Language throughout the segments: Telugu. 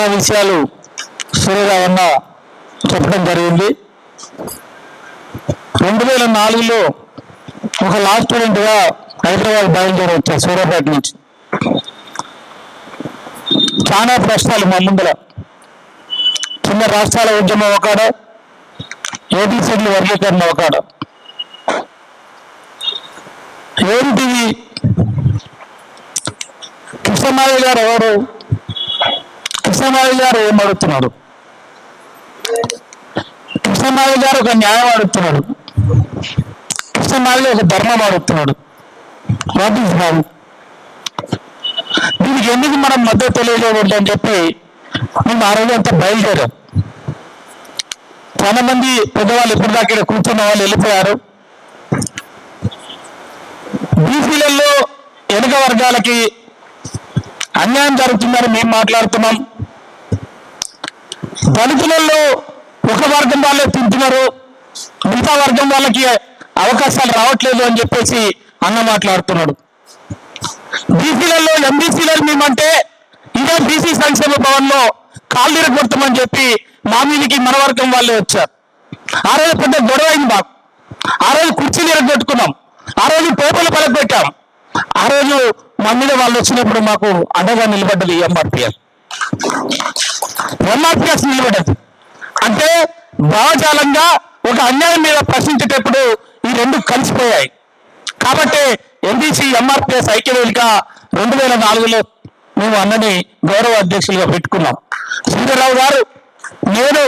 చాలా విషయాలు సూర్యరావన్న చెప్పడం జరిగింది. రెండు వేల నాలుగులో ఒక లా స్టూడెంట్గా హైదరాబాద్ బయలుదేరి వచ్చారు సూర్యాపేట నుంచి. చాలా ప్రశ్నలు మా ముందర. చిన్న రాష్ట్రాల ఉద్యమం ఒకడ ఏబిసిడ్ల వర్గీకరణ ఒకడ ఏంటిది కృష్ణమాయ గారు ఎవరు? కృష్ణమాయ గారు ఏం అడుగుతున్నారు? కృష్ణమాయ గారు ఒక న్యాయం అడుగుతున్నాడు. కృష్ణమాయ ఒక ధర్మం అడుగుతున్నాడు. వాట్ ఈస్ రాంగ్ దీనికి ఎందుకు మనం మద్దతు తెలియజేయకూడదు అని చెప్పి మేము ఆ రోజు అంతా బయలుదేరాం. చాలా మంది పెద్దవాళ్ళు ఇప్పటిదాకా ఇక్కడ కూర్చున్న వాళ్ళు వెళ్ళిపోయారు. బీసీలలో వెనుక వర్గాలకి అన్యాయం జరుగుతుందని మేము మాట్లాడుతున్నాం. దళితులలో ఒక వర్గం వాళ్ళే తింటున్నారు. మిగతా వర్గం వాళ్ళకి అవకాశాలు రావట్లేదు అని చెప్పేసి అన్న మాట్లాడుతున్నాడు. బీసీలలో ఎంబీసీలను మేమంటే ఇదే బీసీ సంక్షేమ భవన్లో కాళ్ళు కొడతామని చెప్పి మా మీదకి మన వర్గం వాళ్ళే వచ్చారు. ఆ రోజు పెద్ద గొడవ అయింది మాకు. ఆ రోజు కుర్చీలు ఎరగొట్టుకున్నాం ఆ రోజు పేపర్లు పలకబెట్టాం ఆ రోజు మా మీద వాళ్ళు వచ్చినప్పుడు మాకు అండగా నిలబడ్డది ఎంఆర్పిఎల్ ఎంఆర్పిఎస్ నిలబడ్డది అంటే భావజాలంగా ఒక అన్యాయం మీద ప్రశ్నించేటప్పుడు ఈ రెండు కలిసిపోయాయి. కాబట్టి ఎంబీసీ ఎంఆర్పిఎస్ ఐక్యవేదిక రెండు వేల నాలుగులో మేము అన్నని గౌరవ అధ్యక్షులుగా పెట్టుకున్నాం. సూర్యరావు గారు నేను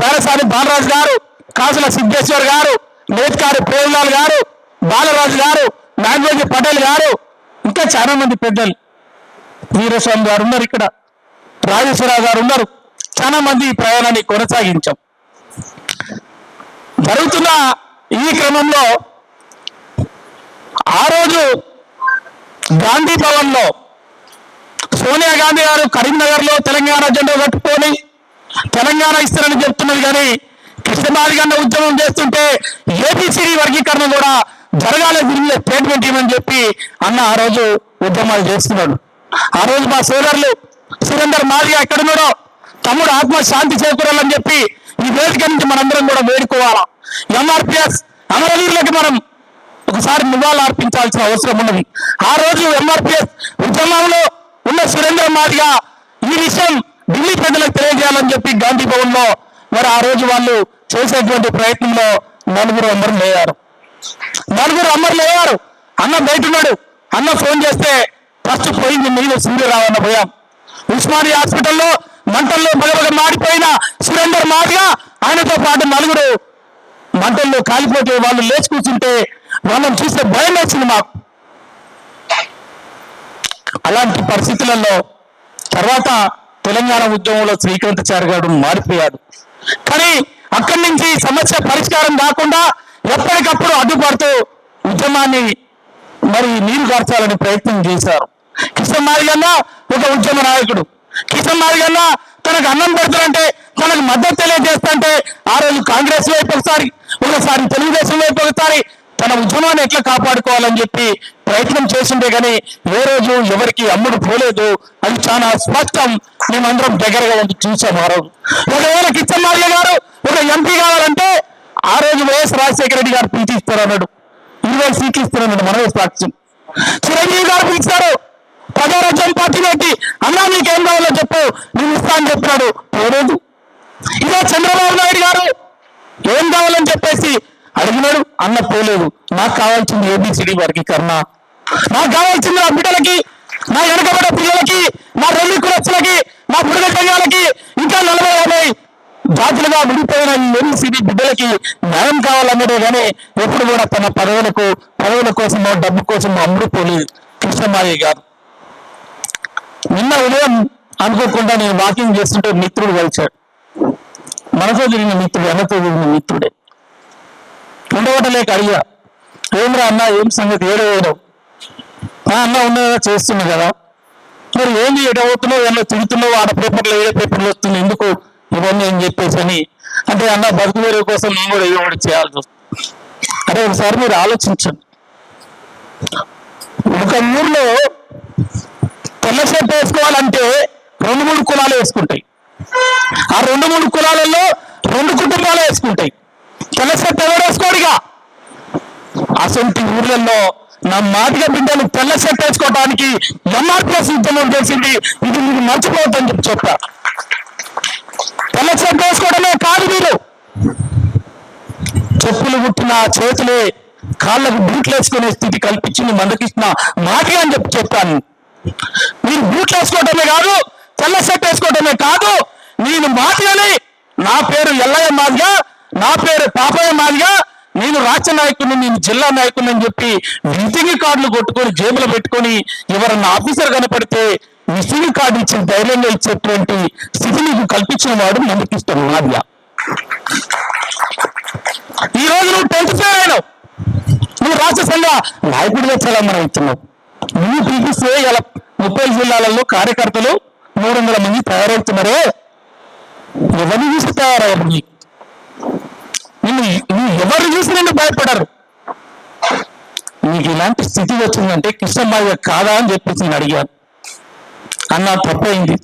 పేరసాని బాలరాజు గారు కాసుల సిద్ధేశ్వర్ గారు నేత్కారి ప్రేమలాల్ గారు బాలరాజు గారు నాగవేజీ పటేల్ గారు ఇంకా చాలా మంది పెద్దలు. వీరస్వామి గారు ఉన్నారు ఇక్కడ. రాజేశ్వరరావు గారు ఉన్నారు. చాలా మంది ఈ ప్రయాణాన్ని కొనసాగించాం. జరుగుతున్న ఈ క్రమంలో ఆ రోజు గాంధీ భవన్లో సోనియా గాంధీ గారు కరీంనగర్లో తెలంగాణ జెండా కట్టుకొని తెలంగాణ ఇస్తారని చెప్తున్నది కానీ కృష్ణమాదిగన్న ఉద్యమం చేస్తుంటే ఏబిసిడి వర్గీకరణ కూడా జరగాలి దీనిలో స్టేట్మెంట్ ఇవ్వని చెప్పి అన్న ఆ రోజు ఉద్యమాలు చేస్తున్నాడు. ఆ రోజు మా సోదరులు సురేందర్ మాదిగా ఎక్కడున్నాడో? తమ్ముడు ఆత్మ శాంతి చేకూరాలని చెప్పి ఈ వేదిక నుంచి మనందరం కూడా వేడుకోవాలా? ఎంఆర్పిఎస్ అమరవీరులకు మనం ఒకసారి నివాళులు అర్పించాల్సిన అవసరం ఉన్నది. ఆ రోజు ఎంఆర్పిఎస్ ఉద్యమంలో ఉన్న సురేంద్ర మాదిగా ఈ విషయం ఢిల్లీ ప్రజలకు తెలియజేయాలని చెప్పి గాంధీ భవన్లో మరి ఆ రోజు వాళ్ళు చేసేటువంటి ప్రయత్నంలో నలుగురు అమరులు లేయారు నలుగురు అమరులు అయ్యారు అన్న బయట ఉన్నాడు. అన్న ఫోన్ చేస్తే ఫస్ట్ పోయింది మీరు సింధు రావన్న పోయాం ఉస్మానియా హాస్పిటల్లో మంటల్లో బగబగ మాడిపోయిన సురేందర్ మాదిగా ఆయనతో పాటు నలుగురు మంటల్లో కాలిపోతే వాళ్ళు లేచి కూర్చుంటే వాళ్ళని చూస్తే భయం వేసింది మాకు. అలాంటి పరిస్థితులలో తర్వాత తెలంగాణ ఉద్యమంలో శ్రీకాంతాచారి గారు మారిపోయాడు. కానీ అక్కడి నుంచి సమస్య పరిష్కారం కాకుండా ఎప్పటికప్పుడు అడ్డుపడుతూ ఉద్యమాన్ని మరి నీరు కార్చాలని ప్రయత్నం చేశారు. కిషన్ మాదిగన్న ఒక ఉద్యమ నాయకుడు. కిషన్ మాదిగన్న తనకు అన్నం పెడతారంటే తనకు మద్దతు తెలియజేస్తుంటే ఆ రోజు కాంగ్రెస్ వైపు ఒకసారి ఒకసారి తెలుగుదేశం వైపు ఒకసారి తన ఉద్యమాన్ని ఎట్లా కాపాడుకోవాలని చెప్పి ప్రయత్నం చేసిండే కానీ ఏ రోజు ఎవరికి అమ్ముడు పోలేదు అది చాలా స్పష్టం మేమందరం దగ్గరగా ఉండి చూసేవారు ఒకవేళ కిషన్ మాదిగ గారు ఒక ఎంపీ కావాలంటే ఆ రోజు వైఎస్ రాజశేఖర రెడ్డి గారు పిలిచి ఇస్తారన్నాడు ఇరవై సీట్లు ఇస్తారన్నాడు మనమే సాక్ష్యం చిరంజీవి గారు పిలిచారు ప్రజారాజ్యం పార్టీ పెట్టి అన్నా నీకేం కావాలో చెప్పు. నేను ఇస్తా అని చెప్పాడు పోలేదు. ఇదే చంద్రబాబు నాయుడు గారు. ఏం కావాలని చెప్పేసి అడిగినాడు. అన్న పోలేదు. నాకు కావాల్సింది ఏబిసిడి వర్గీకరణ. నాకు కావాల్సింది నా బిడ్డలకి నా వెనకబడే పిల్లలకి నా రెల్లి కులస్తులకి నా బుడగ సంఘాలకి ఇంకా నలభై యాభై జాతులుగా విడిపోయిన ఈ బిడ్డలకి న్యాయం కావాలన్నదే కానీ ఎప్పుడు కూడా తన పదవులకు పదవుల కోసమో డబ్బు కోసమో అమ్ముడుపోలేదు కృష్ణమాయ గారు. నిన్న ఉదయం అనుకోకుండా నేను వాకింగ్ చేస్తుంటే మిత్రుడు కలిశాడు మనతో తిరిగిన మిత్రుడు అన్నతో తిరిగిన మిత్రుడే. ఉండవటలేక అడిగా ఏమిరా అన్న ఏం సంగతి? ఏడో ఏడో? ఆ అన్న ఉన్నదా చేస్తున్నా కదా. మరి ఏంది ఎడవుతున్నావు ఏమన్నా తిడుతున్నావు? ఆడ పేపర్లో ఏ పేపర్లు వస్తుంది. ఎందుకు ఇవన్నీ అని చెప్పేసి అని. అంటే అన్న బతుకు వేరే కోసం నేను కూడా ఏదో ఒకటి చేయాల్సి వస్తుంది. అదే ఒకసారి మీరు ఆలోచించండి. ఒక ఊర్లో తెల్ల షర్ట్ వేసుకోవాలంటే రెండు మూడు కులాలు వేసుకుంటాయి. ఆ రెండు మూడు కులాలలో రెండు కుటుంబాలు వేసుకుంటాయి. తెల్ల షర్ట్ ఎవరు వేసుకోడిగా అసొంటి ఊర్లలో నా మాటిగా బిడ్డలు తెల్ల షర్ట్ వేసుకోవడానికి ఎంఆర్పిఎస్ ఉద్యమం చేసింది ఇది మీరు మర్చిపోవద్దని చెప్పి చెప్తా తెల్ల షర్ట్ వేసుకోవడమే కాదు మీరు. చెప్పులు కుట్టిన చేతులే కాళ్ళకు బూట్లు వేసుకునే స్థితి కల్పించింది మందకృష్ణ మాటి అని చెప్పి చెప్పాను. మీరు బూట్లు వేసుకోవటమే కాదు తెల్ల సెట్ వేసుకోవటమే కాదు నేను మాటిగాని నా పేరు ఎల్లయ్య మాదిగా నా పేరు పాపయ్య మాదిగా నేను రాష్ట్ర నాయకుడిని నేను జిల్లా నాయకుడిని అని చెప్పి విజిటింగ్ కార్డులు కొట్టుకొని జేబులో పెట్టుకొని ఎవరన్నా ఆఫీసర్ కనపడితే విజిటింగ్ కార్డు ఇచ్చిన ధైర్యంగా ఇచ్చేటువంటి స్థితి నీకు కల్పించిన వాడు మందకృష్ణ మాదిగా. ఈ రోజు నువ్వు టెన్త్ ఫెయిల్ అయినావు నువ్వు రాష్ట్ర సంఘ నాయకుడిగా చలామణి అవుతున్నావు. నువ్వు పిలిపిస్తే ఇలా ముప్పై జిల్లాలలో కార్యకర్తలు మూడు వందల మంది తయారవుతున్నారే? ఎవరిని చూసి తయారయ్యారు? నిన్ను నువ్వు ఎవరిని చూసి నన్ను భయపడరు. నీకు ఇలాంటి స్థితి వచ్చిందంటే కృష్ణమ్మాయి కాదా అని చెప్పేసి నేను అడిగాను. అన్న తప్పైంది.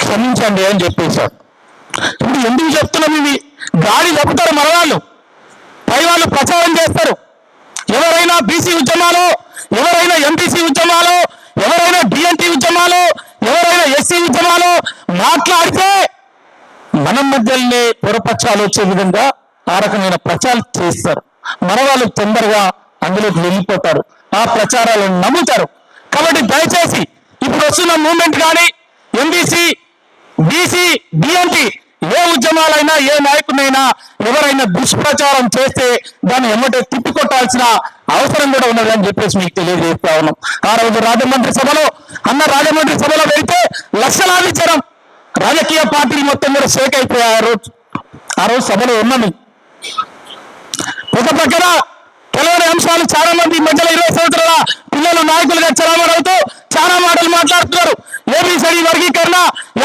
క్షమించండి అని చెప్పేశాడు ఇప్పుడు ఎందుకు చెప్తున్నాం ఇవి? గాడి చెప్తారు మనవాళ్ళు. పై వాళ్ళు ప్రచారం చేస్తారు. ఎవరైనా బీసీ ఉద్యమాలు ఎవరైనా ఎంపీసీ ఉద్యమాలు ఎవరైనా డిఎన్టీ ఉద్యమాలు ఎవరైనా ఎస్సీ ఉద్యమాలు మాట్లాడితే మన మధ్యలోనే పొరపక్షాలు వచ్చే విధంగా ఆ రకమైన ప్రచారం చేస్తారు. మన వాళ్ళు తొందరగా అందులోకి వెళ్ళిపోతారు. ఆ ప్రచారాలను నమ్ముతారు. కాబట్టి దయచేసి ఇప్పుడు వస్తున్న మూమెంట్ కానీ ఎంబీసీ బీసీ బిఎన్టీ ఏ ఉద్యమాలైనా ఏ నాయకునైనా ఎవరైనా దుష్ప్రచారం చేస్తే దాన్ని ఎమ్మటే తిప్పికొట్టాల్సిన అవసరం కూడా ఉన్నది అని చెప్పేసి మీకు తెలియజేస్తా ఉన్నాం. ఆ రోజు రాజమండ్రి సభలో అన్న రాజమండ్రి సభలో వెళ్తే లక్షలాది జనం రాజకీయ పార్టీలు మొత్తం కూడా షేక్ అయిపోయాయి ఆ రోజు. ఆ రోజు సభలో ఉన్నాను ఒక పక్కన తెలవని అంశాలు చాలా మంది మధ్యలో ఇరవై సంవత్సరాల పిల్లలు నాయకులుగా చలామణవుతూ చాలా మాటలు మాట్లాడుతున్నారు. ఏబిసిడి వర్గీకరణ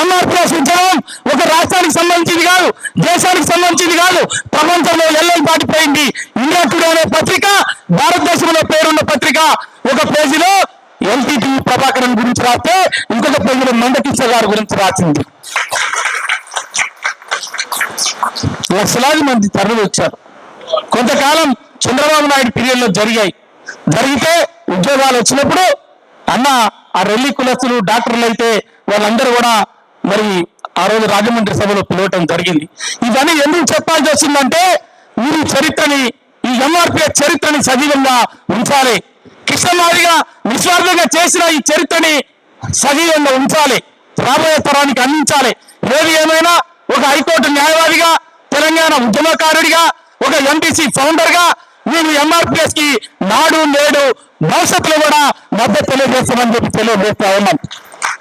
ఎంఆర్పిఎస్ ఉద్యమం ఒక రాష్ట్రానికి సంబంధించింది కాదు దేశానికి సంబంధించింది కాదు ప్రపంచంలో ఎల్లం పాటిపోయింది ఇండియా టుడే అనే పత్రిక భారతదేశంలో పేరున్న పత్రిక. ఒక పేజీలో ఎల్టీటీ ప్రభాకరన్ గురించి రాస్తే ఇంకొక పేజీలో మందకిష్ట గారి గురించి రాసింది. లక్షలాది మంది తరలి వచ్చారు. కొంతకాలం చంద్రబాబు నాయుడు పీరియడ్లో జరిగాయి. జరిగితే ఉద్యోగాలు వచ్చినప్పుడు అన్న ఆ రెల్లి కులస్తులు డాక్టర్లు అయితే వాళ్ళందరూ కూడా మరి ఆ రోజు రాజమండ్రి సభలో పిలవటం జరిగింది. ఇవన్నీ ఎందుకు చెప్పాల్సి వచ్చిందంటే మీరు చరిత్రని ఈ ఎంఆర్పీ చరిత్రని సజీవంగా ఉంచాలి. కృష్ణమాదిగా నిస్వార్థంగా చేసిన ఈ చరిత్రని సజీవంగా ఉంచాలి. రాబోయే తరానికి అందించాలి. ఏది ఏమైనా ఒక హైకోర్టు న్యాయవాదిగా తెలంగాణ ఉద్యమకారుడిగా ఒక ఎంపీసీ ఫౌండర్గా గా ఎంఆర్పిఎస్కి నాడు నేడు భవిష్యత్తులో కూడా మద్దతు తెలియజేస్తామని చెప్పి తెలియజేస్తా ఉన్నాం.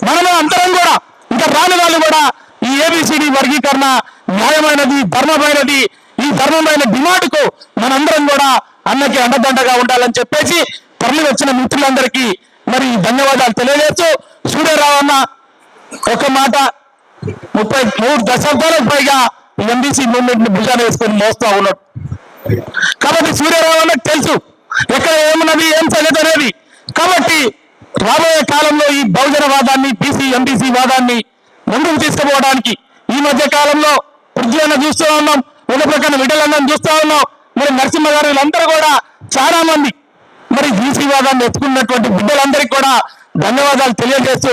మనలో అందరం కూడా ఇంకా రాని వాళ్ళు కూడా ఈ ఏబిసిడి వర్గీకరణ న్యాయమైనది ధర్మమైనది ఈ ధర్మమైన డిమాండ్కు మనందరం కూడా అన్నకి అండదండగా ఉండాలని చెప్పేసి తరలి వచ్చిన మిత్రులందరికీ మరి ధన్యవాదాలు తెలియజేస్తూ సూర్యరావు అన్న ఒక మాట. ముప్పై మూడు దశాబ్దాలకు పైగా ఎంబీసీ మూమెంట్ని భుజాన వేసుకొని మోస్తా ఉన్నాడు. కాబట్టి సూర్యరావు తెలుసు ఎక్కడ ఏమున్నది ఏం సంగతి అనేది. కాబట్టి రాబోయే కాలంలో ఈ బహుజన వాదాన్ని బీసీ ఎంబీసీ వాదాన్ని ముందుకు తీసుకుపోవడానికి ఈ మధ్య కాలంలో పృథ్వీన్న చూస్తూ ఉన్నాం ఒక ప్రక్కన విడలన్నం చూస్తూ ఉన్నాం. మరి నరసింహ గారు వీళ్ళందరూ కూడా చాలా మంది. మరి బీసీ వాదాన్ని ఎత్తుకున్నటువంటి బిడ్డలందరికీ కూడా ధన్యవాదాలు తెలియజేస్తూ